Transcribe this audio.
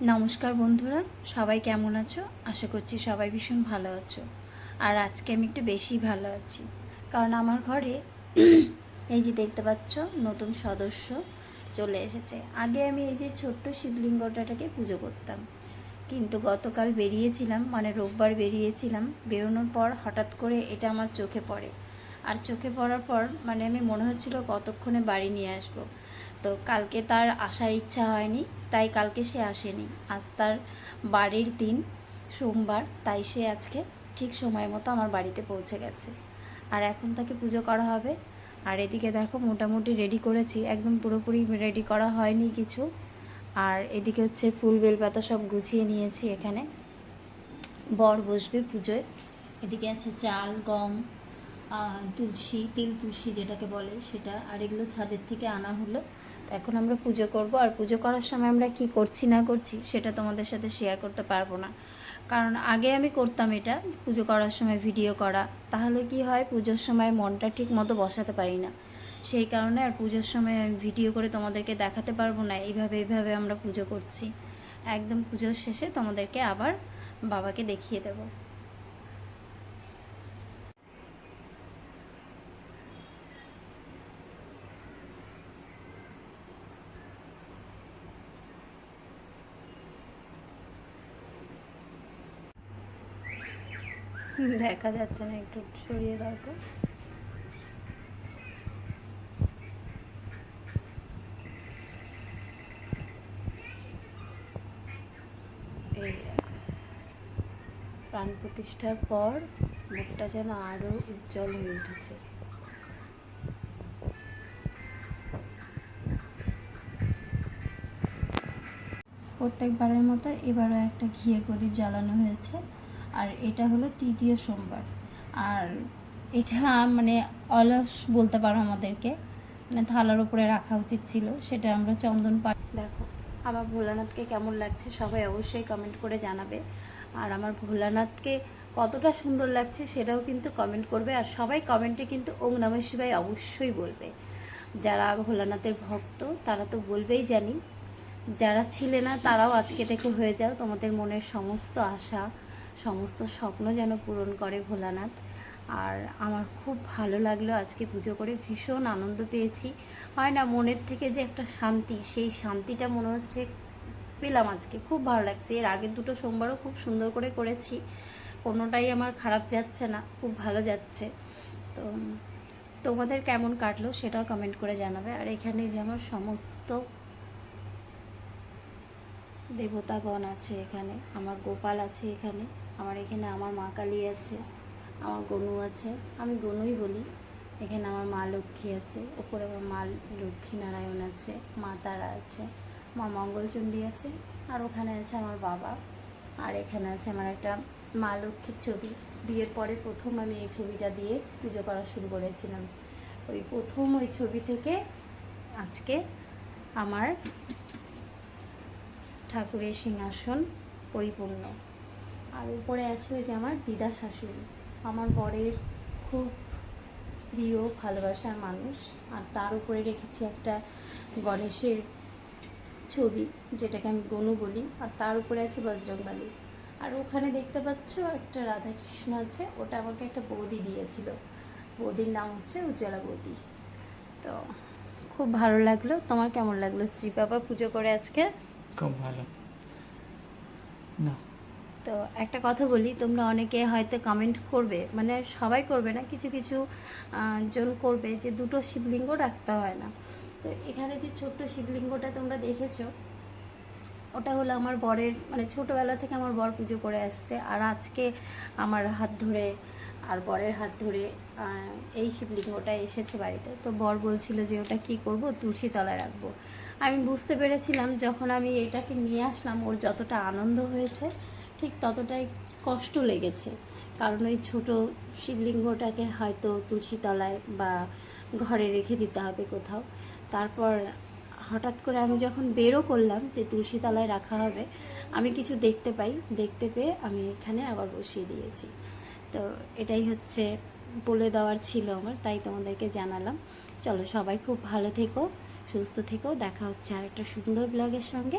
নমস্কার বন্ধুরা, সবাই কেমন আছো? আশা করছি সবাই ভীষণ ভালো আছো। আর আজকে আমি একটু বেশি ভালো আছি, কারণ আমার ঘরে এই যে দেখতে পাচ্ছ, নতুন সদস্য চলে এসেছে। আগে আমি এই যে ছোট্ট শিবলিঙ্গটাকে পুজো করতাম, কিন্তু গতকাল বেরিয়েছিলাম মানে রোববার বেরিয়েছিলাম, বেরোনোর পর হঠাৎ করে এটা আমার চোখে পড়ে। আর চোখে পড়ার পর মানে আমি মনে হচ্ছিল কতক্ষণে বাড়ি নিয়ে আসব। তো কালকে তার আসার ইচ্ছা হয়নি, তাই কালকে সে আসেনি। আজ তার বাড়ির দিন, সোমবার, তাই সে আজকে ঠিক সময় মতো আমার বাড়িতে পৌঁছে গেছে। আর এখন তাকে পুজো করা হবে। আর এদিকে দেখো মোটামুটি রেডি করেছি, একদম পুরোপুরি রেডি করা হয়নি কিছু। আর এদিকে হচ্ছে ফুল বেলপাতা সব গুছিয়ে নিয়েছি এখানে। বর বসবে পুজোয়। এদিকে আছে চাল, গম তুলসী, তিল তুলসী যেটাকে বলে সেটা। আর এগুলো ছাদের থেকে আনা হলো। তো এখন আমরা পুজো করব, আর পুজো করার সময় আমরা কি করছি না করছি সেটা তোমাদের সাথে শেয়ার করতে পারব না। কারণ আগে আমি করতাম এটা, পুজো করার সময় ভিডিও করা। তাহলে কি হয়, পুজোর সময় মনটা ঠিক মতো বসাতে পারি না। সেই কারণে আর পুজোর সময় আমি ভিডিও করে তোমাদেরকে দেখাতে পারব না, এইভাবে এইভাবে আমরা পুজো করছি। একদম পুজোর শেষে তোমাদেরকে আবার বাবাকে দেখিয়ে দেবো। দেখা যাচ্ছে না, একটু সরিয়ে দাও তো। প্রাণ প্রতিষ্ঠার পর মুখটা যেন আরও উজ্জ্বল হয়ে উঠেছে। প্রত্যেকবারের মতো এবারও একটা ঘিয়ের প্রদীপ জ্বালানো হয়েছে। আর এটা হলো তৃতীয় সোমবার। আর এটা মানে অলস বলতে পারো আমাদেরকে মানে থালার উপরে রাখা উচিত ছিল, সেটা আমরা চন্দন পা দেখো, আমার ভোলানাথকে কেমন লাগছে সবাই অবশ্যই কমেন্ট করে জানাবে। আর আমার ভোলানাথকে কতটা সুন্দর লাগছে সেটাও কিন্তু কমেন্ট করবে। আর সবাই কমেন্টে কিন্তু ওং নমঃ শিবায় অবশ্যই বলবে। যারা ভোলানাথের ভক্ত, তারা তো বলবেই জানি। যারা ছিলে না, তারাও আজকে থেকে হয়ে যাও। তোমাদের মনের সমস্ত আশা সমস্ত স্বপ্ন যেন পূরণ করে ভোলানাথ। আর আমার খুব ভালো লাগল আজকে পুজো করে, ভীষণ আনন্দ পেয়েছি। হয় না, মনের থেকে যে একটা শান্তি, সেই শান্তিটা মনে হচ্ছে পেলাম আজকে। খুব ভালো লাগছে। এর আগের দুটো সোমবারও খুব সুন্দর করে করেছি। কোনোটাই আমার খারাপ যাচ্ছে না, খুব ভালো যাচ্ছে। তো, তোমাদের কেমন কাটলো সেটাও কমেন্ট করে জানাবে। আর এখানে যে আমার সমস্ত দেবতাগণ আছে এখানে, আমার গোপাল আছে এখানে আমার এখানে আমার মা কালী আছে, আমার গনু আছে, আমি গনুই বলি। এখানে আমার মা লক্ষ্মী আছে, ওপরে আমার মা লক্ষ্মী নারায়ণ আছে, মা তারা আছে, মা মঙ্গলচণ্ডী আছে, আর ওখানে আছে আমার বাবা। আর এখানে আছে আমার একটা মা লক্ষ্মীর ছবি। বিয়ের পরে প্রথম আমি এই ছবিটা দিয়ে পুজো করা শুরু করেছিলাম। ওই প্রথম ওই ছবি থেকে আজকে আমার ঠাকুরের সিংহাসন পরিপূর্ণ। আর উপরে আছে ওই যে আমার দিদা শাশুড়ি। আমার বরের খুব প্রিয়, ভালোবাসার মানুষ। আর তার উপরে রেখেছি একটা গণেশের ছবি, যেটাকে আমি গনু বলি। আর তার উপরে আছে বজরংবালী। আর ওখানে দেখতে পাচ্ছ একটা রাধাকৃষ্ণ আছে, ওটা আমাকে একটা বৌদি দিয়েছিল। বৌদির নাম হচ্ছে উজ্জ্বলা বৌদি। তো খুব ভালো লাগল। তোমার কেমন লাগল? শ্রী বাবা পুজো করে আজকে? খুব ভালো। না। তো একটা কথা বলি, তোমরা অনেকে হয়তো কমেন্ট করবে মানে সবাই করবে না, কিছু কিছু জন করবে যে দুটো শিবলিঙ্গ রাখতে হয় না। তো এখানে যে ছোট্ট শিবলিঙ্গটা তোমরা দেখেছ, ওটা হলো আমার বরের মানে ছোটোবেলা থেকে আমার বর পুজো করে আসছে, আর আজকে আমার হাত ধরে, আর বরের হাত ধরে এই শিবলিঙ্গটা এসেছে বাড়িতে। তো বর বলছিল যে ওটা কি করব? তুলসী তলায় রাখব। আমি বুঝতে পেরেছিলাম যখন আমি এটাকে নিয়ে আসলাম, ওর যতটা আনন্দ হয়েছে ঠিক ততটাই কষ্ট লেগেছে। কারণ ওই ছোট শিবলিঙ্গটাকে হয়তো তুলসী তলায় বা ঘরে রেখে দিতে হবে কোথাও। তারপর হঠাৎ করে আমি যখন বেরও করলাম যে তুলসী তলায় রাখা হবে, আমি কিছু দেখতে পাই। দেখতে পেয়ে আমি এখানে আবার বসিয়ে দিয়েছি। তো এটাই হচ্ছে বলে দেওয়ার ছিল আমার, তাই তোমাদেরকে জানালাম। চলো সবাই খুব ভালো থেকো, সুস্থ থেকো। দেখা হচ্ছে আর একটা সুন্দর ব্লগের সঙ্গে।